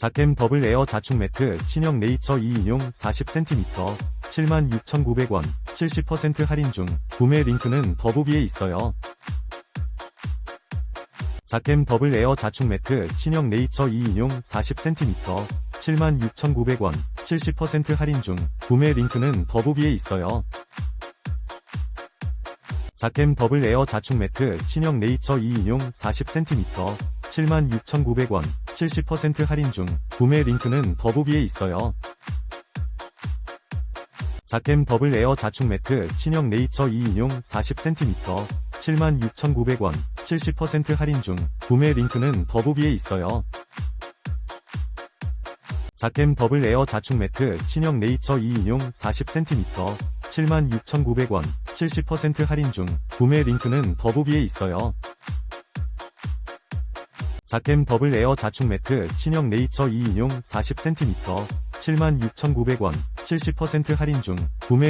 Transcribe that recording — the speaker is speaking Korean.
자템 더블 에어 자축 매트 친형 네이처 2인용 40cm 76,900원 70% 할인 중 구매 링크는 더보기에 있어요. 자템 더블 에어 자축 매트 친형 네이처 2인용 40cm 76,900원 70% 할인 중 구매 링크는 더보기에 있어요. 자템 더블 에어 자축 매트 친형 네이처 2인용 40cm 76,900원 70% 할인 중 구매 링크는 더보기에 있어요. 자템 더블 에어 자축 매트 친형 네이처 2인용 40cm 76,900원 70% 할인 중 구매 링크는 더보기에 있어요. 자템 더블 에어 자축 매트 친형 네이처 2인용 40cm 76,900원 70% 할인 중 구매 링크는 더보기에 있어요. 자템 더블 에어 자축 매트 친형 네이처 2인용 40cm 76,900원 70% 할인 중 구매